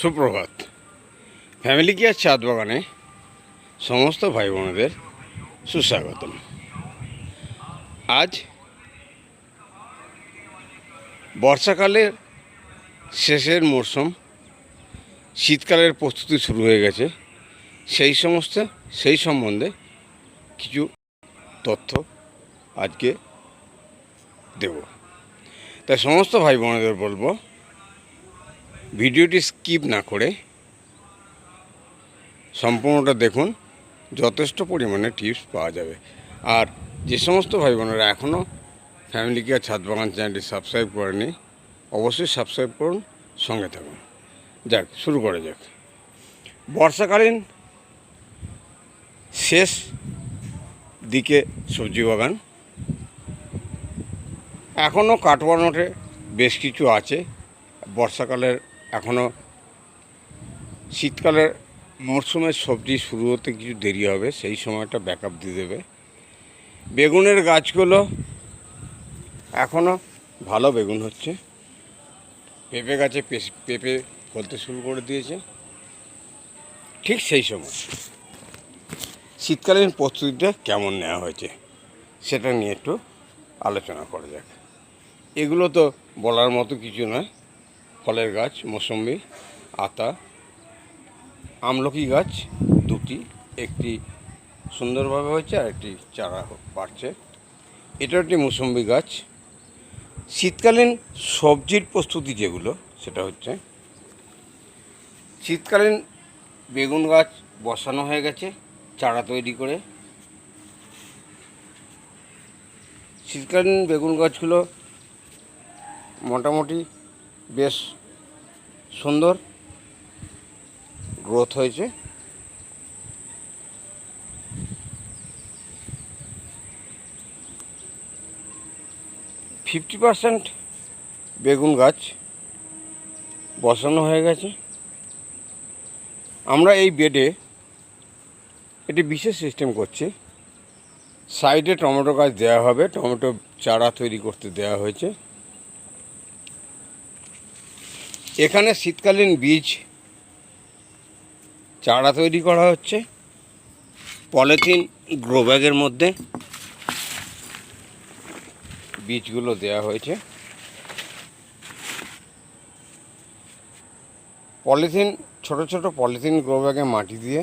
সুপ্রভাত। Family care চাঁদ বাগানে সমস্ত ভাই বোনেদের সুস্বাগতম। আজ বর্ষাকালের শেষের মরশুম শীতকালের প্রস্তুতি শুরু হয়ে গেছে। সেই সমস্ত, সেই সম্বন্ধে কিছু তথ্য আজকে দেব। তাই সমস্ত ভাই বোনেদের বলব ভিডিওটি স্কিপ না করে সম্পূর্ণটা দেখুন। যথেষ্ট পরিমাণে টিপস পাওয়া যাবে। আর যে সমস্ত ভাই বোনেরা এখনও ফ্যামিলি কেয়ার ছাদ বাগান চ্যানেলটি সাবস্ক্রাইব করেনি, অবশ্যই সাবস্ক্রাইব করুন, সঙ্গে থাকুন। যাক, শুরু করা যাক। বর্ষাকালীন শেষ দিকে সবজি বাগান। এখনও কাটবানোটে বেশ কিছু আছে। বর্ষাকালের এখনও শীতকালের মরশুমের সবজি শুরু হতে কিছু দেরি হবে, সেই সময়টা ব্যাকআপ দিয়ে দেবে। বেগুনের গাছগুলো এখনও ভালো বেগুন হচ্ছে। পেঁপে গাছে পেঁপে ফলতে শুরু করে দিয়েছে। ঠিক সেই সময় শীতকালীন প্রস্তুতিটা কেমন নেওয়া হয়েছে সেটা নিয়ে একটু আলোচনা করা যাক। এগুলো তো বলার মতো কিছু নয়। ফলের গাছ মৌসম্বি আতা, আমলকি গাছ দুটি। একটি সুন্দরভাবে হয়েছে আর একটি চারা বাড়ছে। এটা একটি মৌসম্বি গাছ। শীতকালীন সবজির প্রস্তুতি যেগুলো, সেটা হচ্ছে শীতকালীন বেগুন গাছ বসানো হয়ে গেছে, চারা তৈরি করে। শীতকালীন বেগুন গাছগুলো মোটামুটি বেশ সুন্দর গ্রোথ হয়েছে। ফিফটি পার্সেন্ট বেগুন গাছ বসানো হয়ে গেছে। আমরা এই বেডে একটি বিশেষ সিস্টেম করছি। সাইডে টমেটো গাছ দেওয়া হবে, টমেটো চারা তৈরি করতে দেওয়া হয়েছে। এখানে শীতকালীন বীজ চারা তৈরি করা হচ্ছে, পলিথিন গ্রো ব্যাগের মধ্যে বীজগুলো দেওয়া হয়েছে। পলিথিন, ছোট ছোট পলিথিন গ্রো ব্যাগে মাটি দিয়ে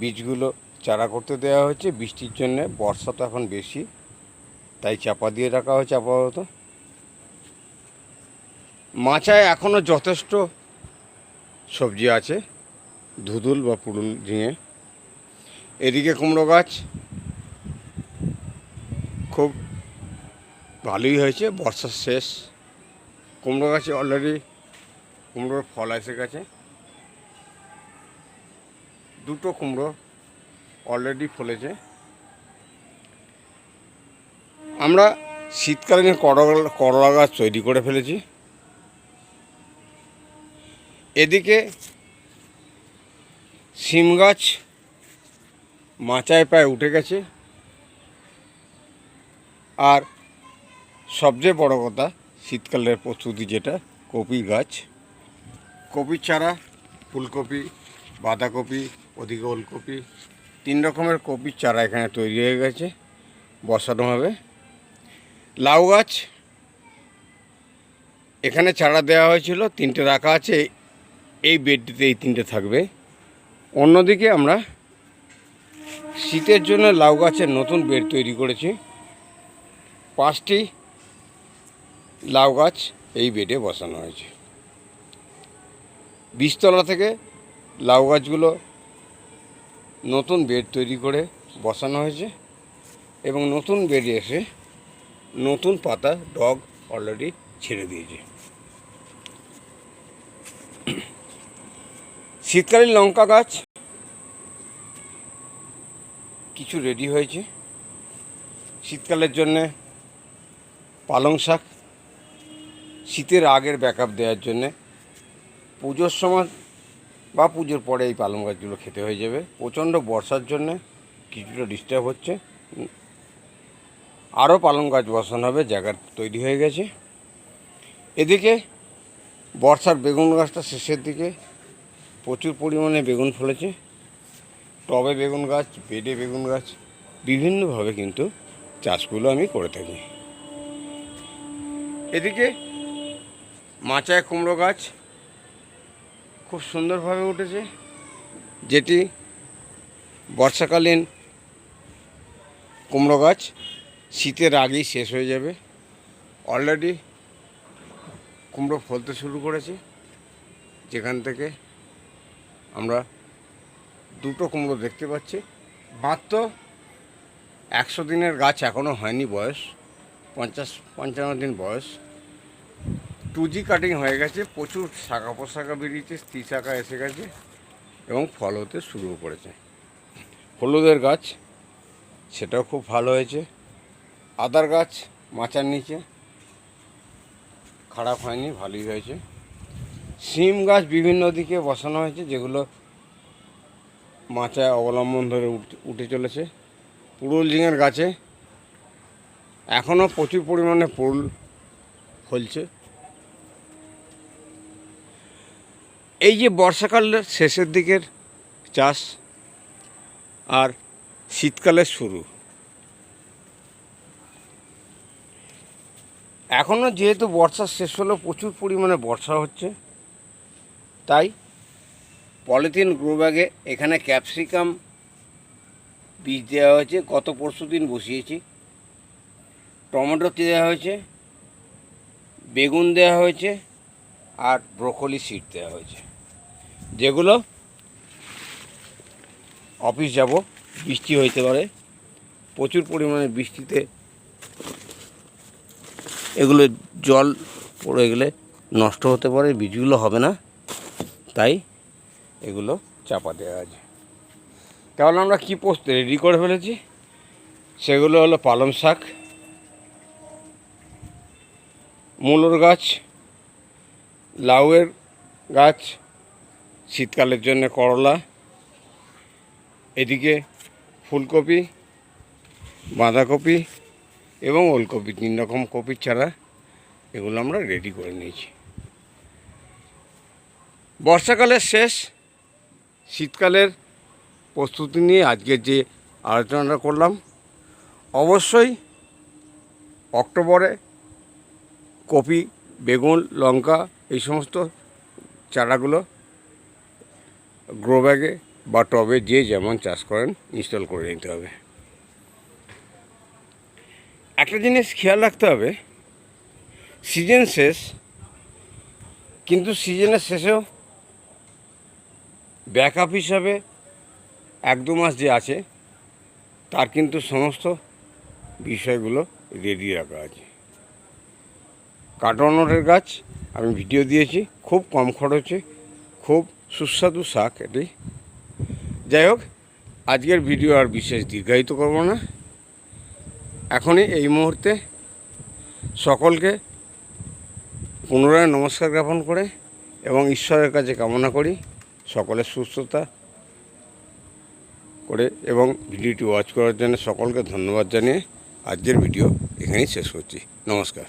বীজগুলো চারা করতে দেওয়া হয়েছে। বৃষ্টির জন্যে বর্ষা তো এখন বেশি, তাই চাপা দিয়ে রাখা হয়েছে আপাতত মাচায় এখনও যথেষ্ট সবজি আছে, ধুদুল বা পুরুল ঝিঙে। এদিকে কুমড়ো গাছ খুব ভালোই হয়েছে, বর্ষার শেষ। কুমড়ো গাছে অলরেডি কুমড়োর ফল এসে গেছে। দুটো কুমড়ো অলরেডি ফলেছে। আমরা শীতকালীন করলা করলা গাছ তৈরি করে ফেলেছি। এদিকে সিম গাছ মাচায় প্রায় উঠে গেছে। আর সবচেয়ে বড় কথা শীতকালের প্রস্তুতি যেটা, কপি গাছ। কপির চারা, ফুলকপি, বাঁধাকপি, ওদিকে ওলকপি, তিন রকমের কপির চারা এখানে তৈরি হয়ে গেছে বসানো হবে। লাউ গাছ, এখানে চারা দেওয়া হয়েছিল, তিনটে রাখা আছে এই বেডটিতে এই তিনটে থাকবে। অন্যদিকে আমরা শীতের জন্য লাউ গাছের নতুন বেড তৈরি করেছি। পাঁচটি লাউ গাছ এই বেডে বসানো হয়েছে। বীজতলা থেকে লাউ গাছগুলো নতুন বেড তৈরি করে বসানো হয়েছে এবং নতুন বেডে এসে নতুন পাতা, ডগ অলরেডি ছেড়ে দিয়েছে। শীতকালীন লঙ্কা গাছ। কিছু রেডি হয়েছে। শীতকালের জন্যে পালং শাক। শীতের আগের ব্যাকআপ দেওয়ার জন্যে। পুজোর সময় বা পুজোর পরে এই পালং গাছগুলো খেতে হয়ে যাবে। প্রচণ্ড বর্ষার জন্যে কিছুটা ডিস্টার্ব হচ্ছে। আরও পালং গাছ বসানো হবে, জায়গা তৈরি হয়ে গেছে। এদিকে বর্ষার বেগুন গাছটা শেষের দিকে প্রচুর পরিমাণে বেগুন ফলেছে। টবে বেগুন গাছ, বেডে বেগুন গাছ, বিভিন্নভাবে কিন্তু চাষগুলো আমি করে থাকি। এদিকে মাচায় কুমড়ো গাছ খুব সুন্দরভাবে উঠেছে, যেটি বর্ষাকালীন কুমড়ো গাছ শীতের আগেই শেষ হয়ে যাবে। অলরেডি কুমড়ো ফলতে শুরু করেছে, যেখান থেকে আমরা দুটো কুমড়ো দেখতে পাচ্ছি। মাত্র একশো দিনের গাছ এখনও হয়নি বয়স, পঞ্চাশ, পঞ্চান্ন দিন বয়স। টু জি কাটিং হয়ে গেছে, প্রচুর শাখা পোশাখা বেরিয়েছে স্ত্রী শাখা এসে গেছে এবং ফল হতে শুরু করেছে। হলুদের গাছ, সেটাও খুব ভালো হয়েছে। আদার গাছ, মাচার নিচে, খারাপ হয়নি, ভালোই হয়েছে। সিম গাছ বিভিন্ন দিকে বসানো হয়েছে, যেগুলো মাচায় অবলম্বন ধরে উঠে- চলেছে। পুরুল ঝিঙের গাছে এখনও প্রচুর পরিমাণে পুরুল ফলছে এই যে বর্ষাকালের শেষের দিকের চাষ আর শীতকালের শুরু। এখনও যেহেতু বর্ষা শেষ হলো, প্রচুর পরিমাণে বর্ষা হচ্ছে। তাই পলিথিন ব্যাগে এখানে ক্যাপসিকাম বীজ দেওয়া হয়েছে, গত পরশু দিন বসিয়েছি। টমেটো দেওয়া হয়েছে, বেগুন দেওয়া হয়েছে, আর ব্রোকলি সিড দেওয়া হয়েছে। যেগুলো অফিস যাব, বৃষ্টি হইতে পারে, প্রচুর পরিমাণে বৃষ্টিতে এগুলো জল পড়ে গেলে নষ্ট হতে পারে, বীজগুলো হবে না। তাই এগুলো চাপা দেওয়া আছে। তাহলে আমরা কী পোস্ত রেডি করে ফেলেছি? সেগুলো হলো পালং শাক, মূলর গাছ, লাউয়ের গাছ, শীতকালের জন্য করলা, এদিকে ফুলকপি, বাঁধাকপি এবং ওলকপি, তিন রকম কপির চারা এগুলো আমরা রেডি করে নিয়েছি। বর্ষাকালের শেষ, শীতকালের প্রস্তুতি নিয়ে আজকের যে আলোচনাটা করলাম। অবশ্যই অক্টোবরে কপি, বেগুন, লঙ্কা এই সমস্ত চারাগুলো গ্রো ব্যাগে বা টবে যে যেমন চাষ করেন ইনস্টল করে নিতে হবে। একটা জিনিস খেয়াল রাখতে হবে, সিজন শেষ, কিন্তু সিজনের শেষেও ব্যাকআপ হিসাবে এক দু মাস যে আছে, তার কিন্তু সমস্ত বিষয়গুলো রেডি রাখা আছে। কাটনের গাছ আমি ভিডিও দিয়েছি, খুব কম খরচে, খুব সুস্বাদু শাক এটি। যাই হোক, আজকের ভিডিও আর বিশেষ দীর্ঘায়িত করব না। এখনই এই মুহূর্তে সকলকে পুনরায় নমস্কার জ্ঞাপন করে এবং ঈশ্বরের কাছে কামনা করি। সকলের সুস্থতা করে এবং ভিডিওটি ওয়াচ করার জন্য সকলকে ধন্যবাদ জানিয়ে আজকের ভিডিও এখানেই শেষ করছি। নমস্কার।